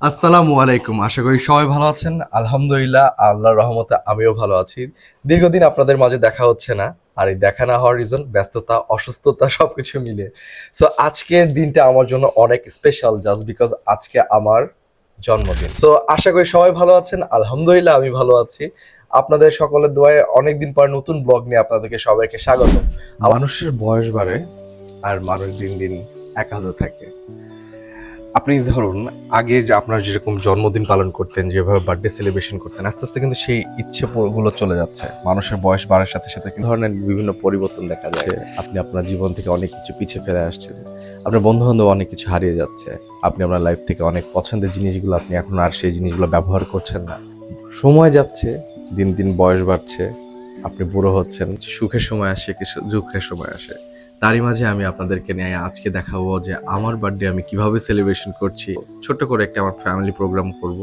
আসসালামু আলাইকুম। আশা করি সবাই ভালো আছেন। আলহামদুলিল্লাহ, আল্লাহর রহমতে আমিও ভালো আছি। দীর্ঘদিন আপনাদের মাঝে দেখা হচ্ছে না, আর এই দেখা না হওয়ার রিজন ব্যস্ততা, অসুস্থতা সবকিছু মিলে। সো আজকে দিনটা আমার জন্য অনেক স্পেশাল জাস্ট বিকজ আজকে আমার জন্মদিন। সো আশা করি সবাই ভালো আছেন। আলহামদুলিল্লাহ, আমি ভালো আছি। আপনাদের সকলের দোয়ায় অনেকদিন পর নতুন ব্লগ নিয়ে আপনাদেরকে সবাইকে স্বাগত মানুষের বয়স বাড়ে, আর মানুষ দিন দিন একা থাকে। আপনি ধরুন আগে যে আপনার যেরকম জন্মদিন পালন করতেন যেভাবে বার্থডে সেলিব্রেশন করতেন আস্তে আস্তে কিন্তু সেই ইচ্ছে গুলো চলে যাচ্ছে। মানুষের বয়স বাড়ার সাথে সাথে কিন্তু ধরনের বিভিন্ন পরিবর্তন দেখা যায়। আপনি আপনার জীবন থেকে অনেক কিছু পিছিয়ে ফেলে আসছেন। আপনার বন্ধু বান্ধব অনেক কিছু হারিয়ে যাচ্ছে। আপনি আপনার লাইফ থেকে অনেক পছন্দের জিনিসগুলো আপনি এখন আর সেই জিনিসগুলো ব্যবহার করছেন না। সময় যাচ্ছে দিন দিন বয়স বাড়ছে আপনি বুড়ো হচ্ছেন সুখের সময় আসে কিছু দুঃখের সময় আসে। তারই মাঝে আমি আপনাদেরকে নিয়ে আজকে দেখাবো যে আমার বার্থডে আমি কীভাবে সেলিব্রেশন করছি। ছোট্ট করে একটা আমার ফ্যামিলি প্রোগ্রাম করব।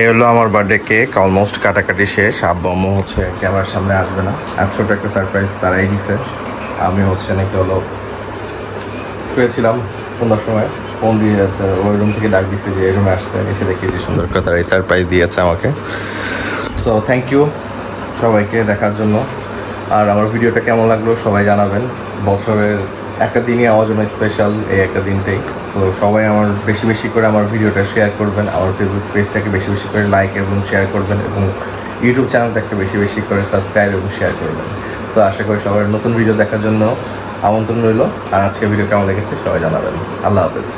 এই হলো আমার বার্থডে কেক অলমোস্ট কাটাকাটি শেষ। আব্বু হচ্ছে ক্যামেরার সামনে আসবে না। আর ছোট একটা সারপ্রাইজ তারাই দিছে। আমি হচ্ছে নাকি হলো শুয়েছিলাম সন্ধ্যার সময়। ফোন দিয়ে যাচ্ছে ওই রুম থেকে ডাক দিছে যে, এই রুমে আসতে। এসে দেখি যে সুন্দর করে তারা এই সারপ্রাইজ দিয়েছে আমাকে। সো থ্যাংক ইউ সবাইকে দেখার জন্য। আর আমার ভিডিওটা কেমন লাগল সবাই জানাবেন। বছরের একটা দিনই আমার জন্য স্পেশাল এই একটা দিনটাই। সো সবাই আমার বেশি বেশি করে আমার ভিডিওটা শেয়ার করবেন, আমার ফেসবুক পেজটাকে বেশি বেশি করে লাইক এবং শেয়ার করবেন এবং ইউটিউব চ্যানেলটাকে বেশি বেশি করে সাবস্ক্রাইব এবং শেয়ার করবেন। সো আশা করি সবার নতুন ভিডিও দেখার জন্য আমন্ত্রণ রইল। আর আজকে ভিডিও কেমন লেগেছে সবাই জানাবেন। আল্লাহ হাফেজ।